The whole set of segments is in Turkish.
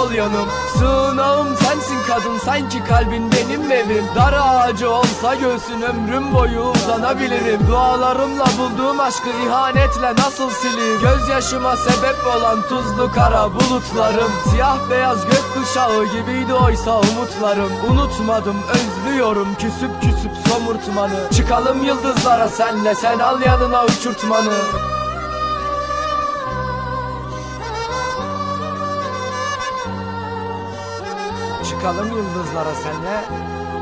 sol yanım. Sığınağım sensin kadın sanki kalbin benim evim. Dar ağacı olsa göğsün ömrüm boyu uzanabilirim. Dualarımla bulduğum aşkı ihanetle nasıl sileyim? Gözyaşıma sebep olan tuzlu kara bulutlarım. Siyah beyaz gökkuşağı gibiydi oysa umutlarım. Unutmadım özlüyorum küsüp küsüp somurtmanı. Çıkalım yıldızlara senle sen al yanına uçurtmanı Çıkalım yıldızlara senle.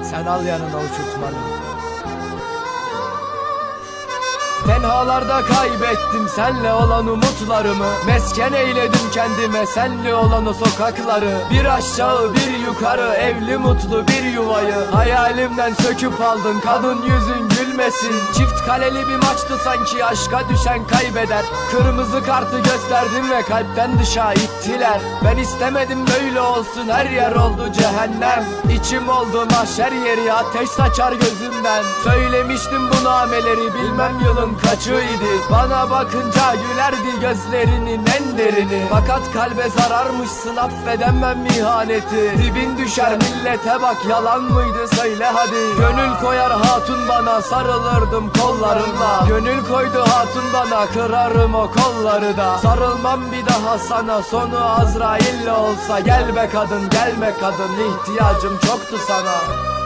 Sen al yanına uçurtmanı. Tenhalarda kaybettim senle olan umutlarımı. Mesken eyledim kendime senle olan o sokakları. Bir aşağı bir yukarı evli mutlu bir yuvayı. Hayalimden söküp aldın kadın yüzün gülmesin. Çift kaleli bir maçtı sanki aşka düşen kaybeder. Kırmızı kartı gösterdim ve kalpten dışa ittiler Ben istemedim böyle olsun. Her yer oldu cehennem. İçim oldu mahşer yeri. Ateş saçar gözümden. Söylemiştim bu nameleri. Bilmem yılın kaçıydı Bana bakınca gülerdi gözlerinin en derini. Fakat kalbe zararmışsın. Affedemem ihaneti. Dibin düşer millete bak. Yalan mıydı? Söyle hadi. Gönül koyar hatun bana. Sarılırdım kollarımla. Gönül koydu hatun bana. Kırarım o kolları da. Sarılmam bir daha sana sonu Azrail'le olsa Gel be kadın gelme kadın ihtiyacım çoktu sana